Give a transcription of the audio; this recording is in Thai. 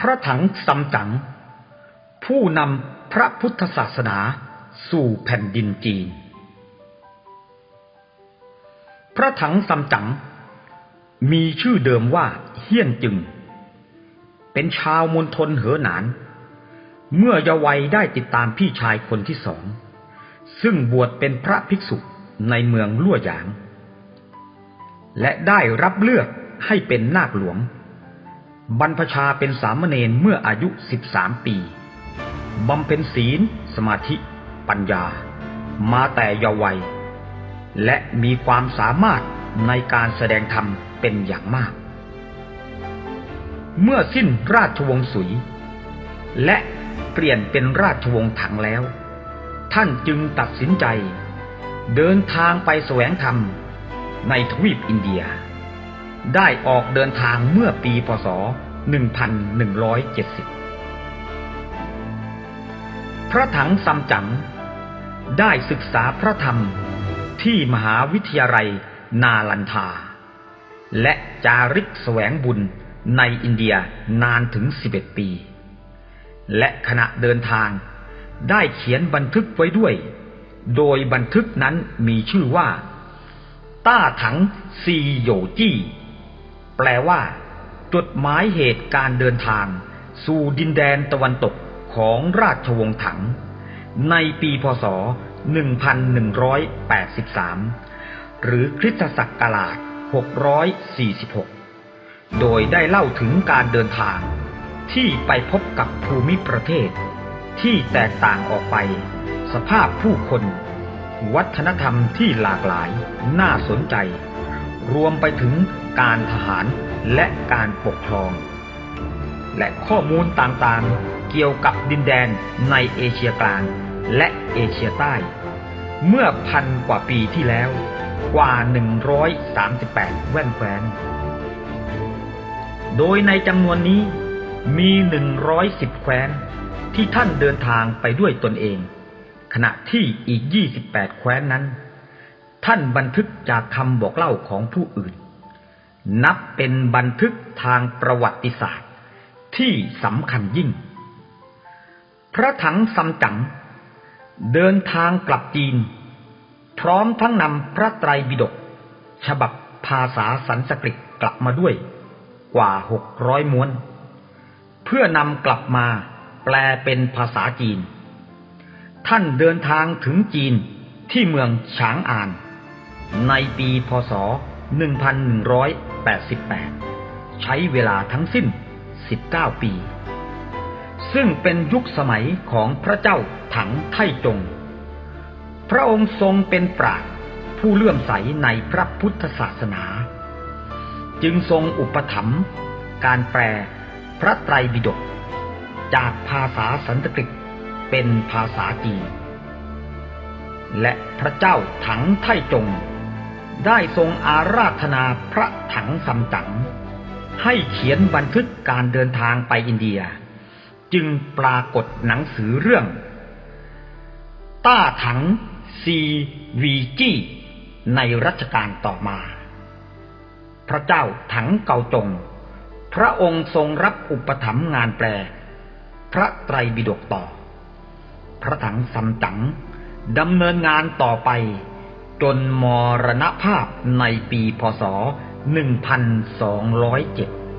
พระถังซัมจั๋งผู้นำพระพุทธศาสนาสู่แผ่นดินจีน พระถังซัมจั๋งมีชื่อเดิมว่าเฮี้ยนจึง เป็นชาวมณฑลเหอหนาน เมื่อเยาว์วัยได้ติดตามพี่ชายคนที่สอง ซึ่งบวชเป็นพระภิกษุในเมืองลั่วหยาง และได้รับเลือกให้เป็นนาคหลวง บรรพชาเป็นสามเณรเมื่ออายุ 13 ปี บำเพ็ญศีล สมาธิ ปัญญา มาแต่เยาว์วัย และมีความสามารถในการแสดงธรรมเป็นอย่างมาก เมื่อสิ้นราชวงศ์สุย และเปลี่ยนเป็นราชวงศ์ถังแล้ว ท่านจึงตัดสินใจ เดินทางไปแสวงธรรมในทวีปอินเดีย ได้ออกเดินทางเมื่อปีพศ 1170 พระถังซัมจั๋งได้ศึกษาพระธรรมที่มหาวิทยาลัยนาลันทา และจาริกแสวงบุญในอินเดียนานถึง 11 ปี และขณะเดินทางได้เขียนบันทึกไว้ด้วย โดยบันทึกนั้นมีชื่อว่า ต้าถังซีโยจี้ แปลว่าจดหมายเหตุการเดินทาง สู่ดินแดนตะวันตกของราชวงศ์ถัง ในปีพศ 1183 หรือคริสตศักราช 646 โดยได้เล่าถึงการเดินทาง ที่ไปพบกับภูมิประเทศ ที่แตกต่างออกไป สภาพผู้คน วัฒนธรรมที่หลากหลาย น่าสนใจ รวมไปถึงการทหารและการปกครอง และข้อมูลต่างๆ เกี่ยวกับดินแดนในเอเชียกลางและเอเชียใต้ เมื่อพันกว่าปีที่แล้ว กว่า 138 แว่นแคว้น โดยในจำนวนนี้มี 110 แคว้น ที่ท่านเดินทางไปด้วยตนเอง ขณะที่อีก 28 แคว้นนั้น ท่านบันทึกจากคำบอกเล่าของผู้อื่น นับเป็นบันทึกทางประวัติศาสตร์ที่สำคัญยิ่ง พระถังซัมจั๋งเดินทางกลับจีน พร้อมทั้งนำพระไตรปิฎกฉบับภาษาสันสกฤตกลับมาด้วย กว่าหกร้อยม้วน เพื่อนำกลับมาแปลเป็นภาษาจีน ท่านเดินทางถึงจีนที่เมืองฉางอาน ในปีพศ 1188 ใช้เวลาทั้งสิ้น 19 ปี ซึ่งเป็นยุคสมัยของพระเจ้าถังไทจง พระองค์ทรงเป็นปราชญ์ผู้เลื่อมใสในพระพุทธศาสนา จึงทรงอุปถัมภ์การแปลพระไตรปิฎกจากภาษาสันสกฤตเป็นภาษาจีนและพระเจ้าถังไทจง ได้ทรงอาราธนาพระถังซัมจั๋งให้เขียนบันทึกการเดินทางไปอินเดีย จึงปรากฏหนังสือเรื่อง ต้าถังซีวีจี้ในรัชกาลต่อมา พระเจ้าถังเกาจง พระองค์ทรงรับอุปถัมภ์งานแปล พระไตรปิฎกต่อ พระถังซัมจั๋งดำเนินงานต่อไป จนมรณภาพในปีพศ 1207